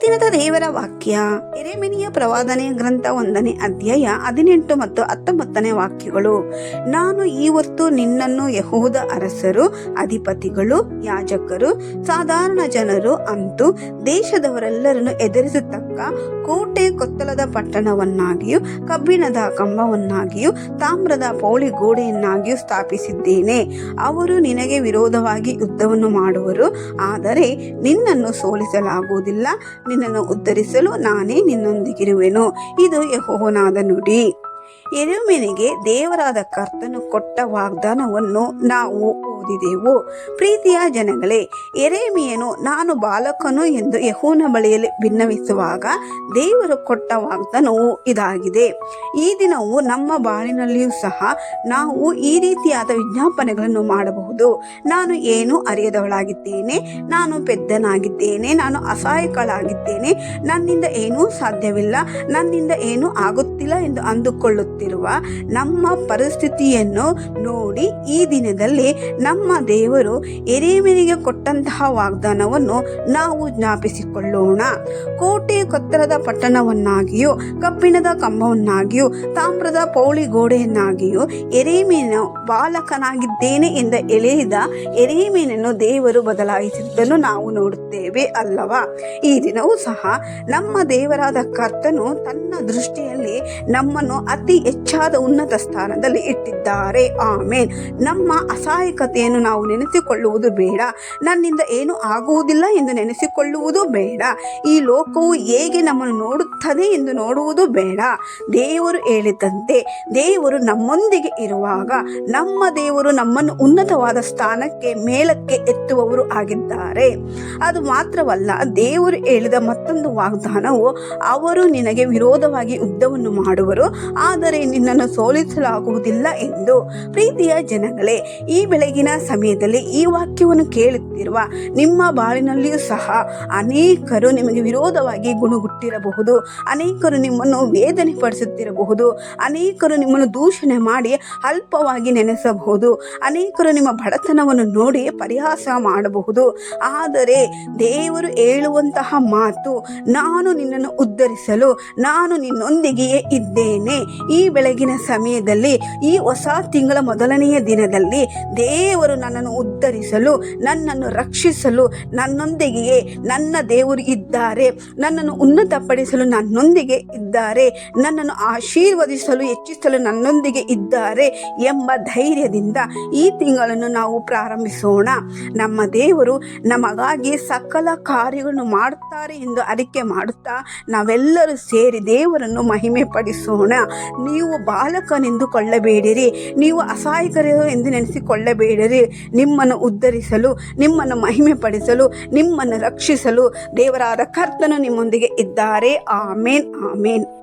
ದಿನದ ದೇವರ ವಾಕ್ಯ. ಎರೆಮಿನಿಯ ಪ್ರವಾದನೆಯ ಗ್ರಂಥ ಒಂದನೇ ಅಧ್ಯಾಯ ಹದಿನೆಂಟು ಮತ್ತು ಹತ್ತೊಂಬತ್ತನೇ ವಾಕ್ಯಗಳು. ನಾನು ಇವತ್ತು ನಿನ್ನನ್ನು ಯಹೂದ ಅರಸರು, ಅಧಿಪತಿಗಳು, ಯಾಜಕರು, ಸಾಧಾರಣ ಜನರು ಅಂತೂ ದೇಶದವರೆಲ್ಲರನ್ನು ಎದುರಿಸತಕ್ಕ ಕೋಟೆ ಕೊತ್ತಲದ ಪಟ್ಟಣವನ್ನಾಗಿಯೂ, ಕಬ್ಬಿಣದ ಕಂಬವನ್ನಾಗಿಯೂ, ತಾಮ್ರದ ಪೌಳಿ ಗೋಡೆಯನ್ನಾಗಿಯೂ ಸ್ಥಾಪಿಸಿದ್ದೇನೆ. ಅವರು ನಿನಗೆ ವಿರೋಧವಾಗಿ ಯುದ್ಧವನ್ನು ಮಾಡುವರು. ಆದರೆ ನಿನ್ನನ್ನು ಸೋಲಿಸಲಾಗುವುದಿಲ್ಲ. ನಿನ್ನನ್ನು ಉದ್ಧರಿಸಲು ನಾನೇ ನಿನ್ನೊಂದಿಗಿರುವೆನು. ಇದು ಯಹೋನಾದ ನುಡಿ. ಎರುಮೆನಿಗೆ ದೇವರಾದ ಕರ್ತನು ಕೊಟ್ಟ ವಾಗ್ದಾನವನ್ನು ನಾವು ಓದಿದೆವು? ಪ್ರೀತಿಯ ಜನಗಳೇ ಎರೇಮಿಯನು ನಾನು ಬಾಲಕನು ಎಂದು ಯಹೋನ ಬಳಿಯಲ್ಲಿ ಭಿನ್ನವಿಸುವಾಗ ದೇವರು ಕೊಟ್ಟ ವಾಗ್ದಾನವು ಇದಾಗಿದೆ. ಈ ದಿನವು ನಮ್ಮ ಬಾಳಿನಲ್ಲಿಯೂ ಸಹ ನಾವು ಈ ರೀತಿಯಾದ ವಿಜ್ಞಾಪನೆಗಳನ್ನು ಮಾಡಬಹುದು. ನಾನು ಏನು ಅರಿಯದವಳಾಗಿದ್ದೇನೆ? ನಾನು ಪೆದ್ದನಾಗಿದ್ದೇನೆ? ನಾನು ಅಸಹಾಯಕಳಾಗಿದ್ದೇನೆ? ನನ್ನಿಂದ ಏನೂ ಸಾಧ್ಯವಿಲ್ಲ. ನನ್ನಿಂದ ಏನೂ ಆಗುತ್ತಿಲ್ಲ ಎಂದು ಅಂದುಕೊಳ್ಳುತ್ತಿರುವ ನಮ್ಮ ಪರಿಸ್ಥಿತಿಯನ್ನು ನೋಡಿ ಈ ದಿನದಲ್ಲಿ ನಮ್ಮ ದೇವರು ಎರೇಮನಿಗೆ ಕೊಟ್ಟಂತಹ ವಾಗ್ದಾನವನ್ನು ನಾವು ಜ್ಞಾಪಿಸಿಕೊಳ್ಳೋಣ. ಕೋಟೆ ಕೊತ್ತರದ ಪಟ್ಟಣವನ್ನಾಗಿಯೂ, ಕಬ್ಬಿಣದ ಕಂಬವನ್ನಾಗಿಯೂ, ತಾಮ್ರದ ಪೌಳಿ ಗೋಡೆಯನ್ನಾಗಿಯೂ ಎರೇಮೀನು ಬಾಲಕನಾಗಿದ್ದೇನೆ ಎಂದು ಎಳೆಯಿದ ಎರೇಮೀನನ್ನು ದೇವರು ಬದಲಾಯಿಸಿದ್ದನ್ನು ನಾವು ನೋಡುತ್ತೇವೆ ಅಲ್ಲವಾ? ಈ ದಿನವೂ ಸಹ ನಮ್ಮ ದೇವರಾದ ಕರ್ತನು ತನ್ನ ದೃಷ್ಟಿಯಲ್ಲಿ ನಮ್ಮನ್ನು ಅತಿ ಹೆಚ್ಚಾದ ಉನ್ನತ ಸ್ಥಾನದಲ್ಲಿ ಇಟ್ಟಿದ್ದಾರೆ. ಆಮೇನ್. ನಮ್ಮ ಅಸಹಾಯಕತೆಯನ್ನು ನಾವು ನೆನೆಸಿಕೊಳ್ಳುವುದು ಬೇಡ. ನನ್ನಿಂದ ಏನು ಆಗುವುದಿಲ್ಲ ಎಂದು ನೆನೆಸಿಕೊಳ್ಳುವುದು ಬೇಡ. ಈ ಲೋಕವು ಹೇಗೆ ನಮ್ಮನ್ನು ನೋಡುತ್ತದೆ ಎಂದು ನೋಡುವುದು ಬೇಡ. ದೇವರು ಹೇಳಿದಂತೆ ದೇವರು ನಮ್ಮೊಂದಿಗೆ ಇರುವಾಗ ನಮ್ಮ ದೇವರು ನಮ್ಮನ್ನು ಉನ್ನತವಾದ ಸ್ಥಾನಕ್ಕೆ, ಮೇಲಕ್ಕೆ ಎತ್ತುವವರು ಆಗಿದ್ದಾರೆ. ಅದು ಮಾತ್ರವಲ್ಲ, ದೇವರು ಹೇಳಿದ ಮತ್ತೊಂದು ವಾಗ್ದಾನವು, ಅವರು ನಿನಗೆ ವಿರೋಧವಾಗಿ ಯುದ್ಧವನ್ನು ಮಾಡುವರು, ಆದರೆ ನಿನ್ನನ್ನು ಸೋಲಿಸಲಾಗುವುದಿಲ್ಲ ಎಂದು. ಪ್ರೀತಿಯ ಜನಗಳೇ, ಈ ಬೆಳಗಿನ ಸಮಯದಲ್ಲಿ ಈ ವಾಕ್ಯವನ್ನು ಕೇಳುತ್ತಿರುವ ನಿಮ್ಮ ಬಾಳಿನಲ್ಲಿಯೂ ಸಹ ಅನೇಕರು ನಿಮಗೆ ವಿರೋಧವಾಗಿ ಗುಣಗುಟ್ಟಿರಬಹುದು. ಅನೇಕರು ನಿಮ್ಮನ್ನು ವೇದನೆ ಪಡಿಸುತ್ತಿರಬಹುದು ಅನೇಕರು ನಿಮ್ಮನ್ನು ದೂಷಣೆ ಮಾಡಿ ಅಲ್ಪವಾಗಿ ನೆನೆಸಬಹುದು. ಅನೇಕರು ನಿಮ್ಮ ಬಡತನವನ್ನು ನೋಡಿ ಪರಿಹಾಸ ಮಾಡಬಹುದು. ಆದರೆ ದೇವರು ಹೇಳುವಂತಹ ಮಾತು, ನಾನು ನಿನ್ನನ್ನು ಉದ್ಧರಿಸಲು, ನಾನು ನಿನ್ನೊಂದಿಗೆಯೇ ಇದ್ದೇನೆ. ಈ ಬೆಳಗಿನ ಸಮಯದಲ್ಲಿ, ಈ ಹೊಸ ತಿಂಗಳ ಮೊದಲನೆಯ ದಿನದಲ್ಲಿ ದೇವರು ನನ್ನನ್ನು ಉದ್ಧರಿಸಲು, ನನ್ನನ್ನು ರಕ್ಷಿಸಲು ನನ್ನೊಂದಿಗೆಯೇ ನನ್ನ ದೇವರು ಇದ್ದಾರೆ. ನನ್ನನ್ನು ಉನ್ನತಪಡಿಸಲು ನನ್ನೊಂದಿಗೆ ಇದ್ದಾರೆ. ನನ್ನನ್ನು ಆಶೀರ್ವದಿಸಲು ಹೆಚ್ಚಿಸಲು ನನ್ನೊಂದಿಗೆ ಇದ್ದಾರೆ ಎಂಬ ಧೈರ್ಯದಿಂದ ಈ ತಿಂಗಳನ್ನು ನಾವು ಪ್ರಾರಂಭಿಸೋಣ. ನಮ್ಮ ದೇವರು ನಮಗಾಗಿ ಸಕಲ ಕಾರ್ಯಗಳನ್ನು ಮಾಡುತ್ತಾರೆ ಎಂದು ಅರಿಕೆ ಮಾಡುತ್ತಾ ನಾವೆಲ್ಲರೂ ಸೇರಿ ದೇವರನ್ನು ಮಹಿಮೆ ಪಡಿಸೋಣ ನೀವು ಬಾಲಕನೆಂದುಕೊಳ್ಳಬೇಡಿರಿ ನೀವು ಅಸಹಾಯಕರು ಎಂದು ನೆನೆಸಿಕೊಳ್ಳಬೇಡಿರಿ. ನಿಮ್ಮನ್ನು ಉದ್ಧರಿಸಲು ನಿಮ್ಮನ್ನು ಮಹಿಮೆ ಪಡಿಸಲು ನಿಮ್ಮನ್ನು ರಕ್ಷಿಸಲು ದೇವರಾದ ಕರ್ತನು ನಿಮ್ಮೊಂದಿಗೆ ಇದ್ದಾರೆ. ಆಮೇನ್ ಆಮೇನ್.